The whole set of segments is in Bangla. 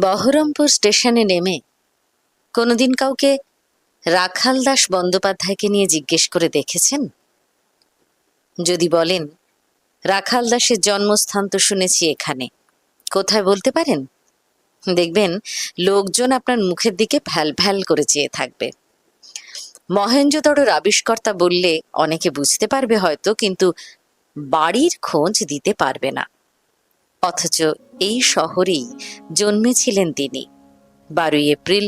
বহরমপুর স্টেশনে নেমে কোনোদিন কাউকে রাখাল দাস বন্দ্যোপাধ্যায়কে নিয়ে জিজ্ঞেস করে দেখেছেন? যদি বলেন, রাখাল দাসের জন্মস্থান তো শুনেছি এখানে, কোথায় বলতে পারেন? দেখবেন, লোকজন আপনার মুখের দিকে ফ্যাল ফ্যাল করে চেয়ে থাকবে। মহেঞ্জোদড়োর আবিষ্কর্তা বললে অনেকে বুঝতে পারবে হয়তো, কিন্তু বাড়ির খোঁজ দিতে পারবে না। অথচ এই শহরেই জন্মেছিলেন তিনি, বারোই এপ্রিল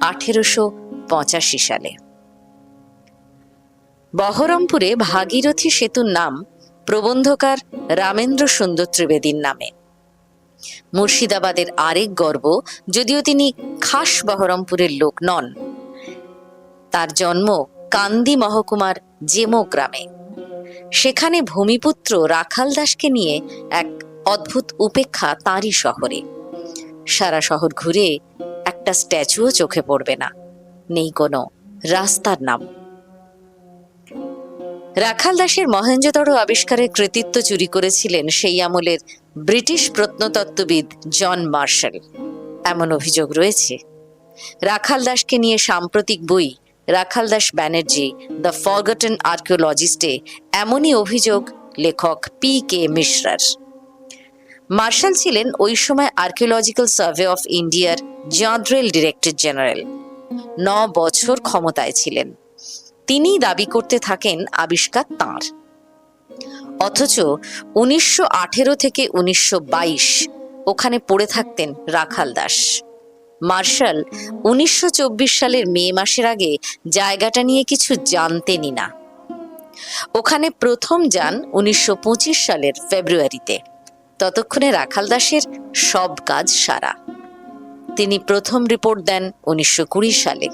আঠেরোশো পঁচাশি সালে। বহরমপুরে ভাগীরথী সেতুর নাম প্রবন্ধকার রামেন্দ্র সুন্দর ত্রিবেদীর নামে। মুর্শিদাবাদের আরেক গর্ব যদিও তিনি খাস বহরমপুরের লোক নন। তার জন্ম কান্দি মহকুমার জেমো গ্রামে। সেখানে ভূমিপুত্র রাখাল দাসকে নিয়ে এক অদ্ভুত উপেক্ষা তাঁরই শহরে। সারা শহর ঘুরে একটা স্ট্যাচুও চোখে পড়বে না। নেই কোনো রাস্তার নাম। রাখাল দাসের মহেঞ্জোদড়ো আবিষ্কারের কৃতিত্ব চুরি করেছিলেন সেই আমলের ব্রিটিশ প্রত্নতত্ত্ববিদ জন মার্শাল। এমন অভিযোগ রয়েছে। রাখাল দাসকে নিয়ে সাম্প্রতিক বই রাখাল দাস ব্যানার্জি দ্য ফরগটন আর্কিওলজিস্টে এমনই অভিযোগ লেখক পি কে মিশ্রার। মার্শাল ছিলেন ওই সময় আর্কিওলজিক্যাল সার্ভে অফ ইন্ডিয়ার জাঁদ্রেল ডিরেক্টর জেনারেল। ন বছর ক্ষমতায় ছিলেন। তিনি দাবি করতে থাকেন আবিষ্কার তাঁর। অথচ উনিশশো আঠেরো থেকে উনিশশো বাইশ ওখানে পড়ে থাকতেন রাখাল দাস। মার্শাল উনিশশো চব্বিশ সালের মে মাসের আগে জায়গাটা নিয়ে কিছু জানতেনই না। ওখানে প্রথম যান উনিশশো পঁচিশ সালের ফেব্রুয়ারিতে। ততক্ষণে রাখাল দাসের সব কাজ সারা। তিনি প্রথম রিপোর্ট দেন উনিশশো কুড়ি সালে।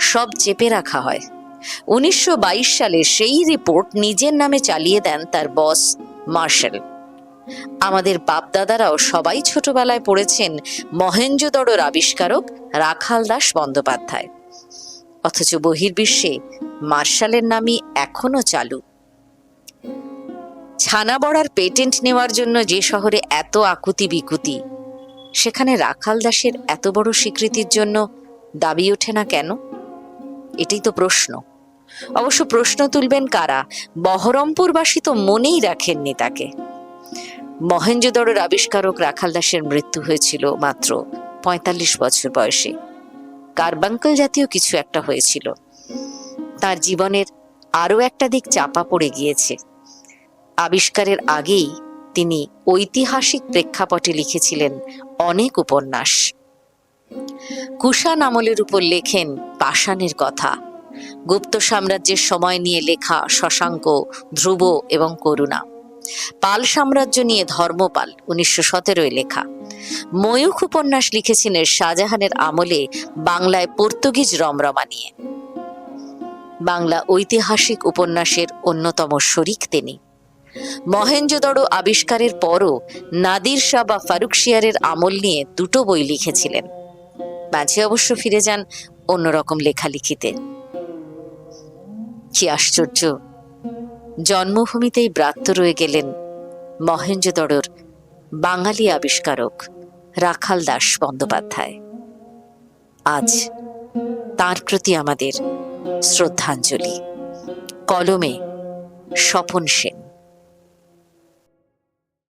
সব চেপে রাখা হয়। উনিশশো বাইশ সালে সেই রিপোর্ট নিজের নামে চালিয়ে দেন তার বস মার্শাল। আমাদের বাপদাদারাও সবাই ছোটবেলায় পড়েছেন মহেঞ্জোদড়োর আবিষ্কারক রাখাল দাস বন্দ্যোপাধ্যায়। অথচ বহির্বিশ্বে মার্শালের নামই এখনও চালু। ছানা বড়ার পেটেন্ট নেওয়ার জন্য যে শহরে এত আকুতি বিকুতি, সেখানে রাখাল দাসের এত বড় স্বীকৃতির জন্য দাবি ওঠে না কেন? এটাই তো প্রশ্ন। অবশ্য প্রশ্ন তুলবেন কারা? বহরমপুরবাসী তো মনেই রাখেননি তাকে। মহেঞ্জোদড়োর আবিষ্কারক রাখাল দাসের মৃত্যু হয়েছিল মাত্র পঁয়তাল্লিশ বছর বয়সে। কার্বাঙ্কল জাতীয় কিছু একটা হয়েছিল। তার জীবনের আরও একটা দিক চাপা পড়ে গিয়েছে। আবিষ্কারের আগেই তিনি ঐতিহাসিক প্রেক্ষাপটে লিখেছিলেন অনেক উপন্যাস। কুষাণ আমলের উপর লেখেন পাষাণের কথা। গুপ্ত সাম্রাজ্যের সময় নিয়ে লেখা শশাঙ্ক, ধ্রুব এবং করুণা। পাল সাম্রাজ্য নিয়ে ধর্মপাল উনিশশো সতেরোয় লেখা। ময়ূখ উপন্যাস লিখেছিলেন শাহজাহানের আমলে বাংলায় পর্তুগিজ রমরমা নিয়ে। বাংলা ঐতিহাসিক উপন্যাসের অন্যতম শরিক তিনি। মহেঞ্জোদড়ো আবিষ্কারের পরও নাদির শাহ বা ফারুকশিয়ারের আমল নিয়ে দুটো বই লিখেছিলেন। মাঝে অবশ্য ফিরে যান অন্যরকম লেখালেখিতে। কি আশ্চর্য! জন্মভূমিতেই ব্রাত্য রয়ে গেলেন মহেঞ্জোদড়োর বাঙালি আবিষ্কারক রাখাল দাস বন্দ্যোপাধ্যায়। আজ তার প্রতি আমাদের শ্রদ্ধাঞ্জলি। কলমে স্বপন সেন।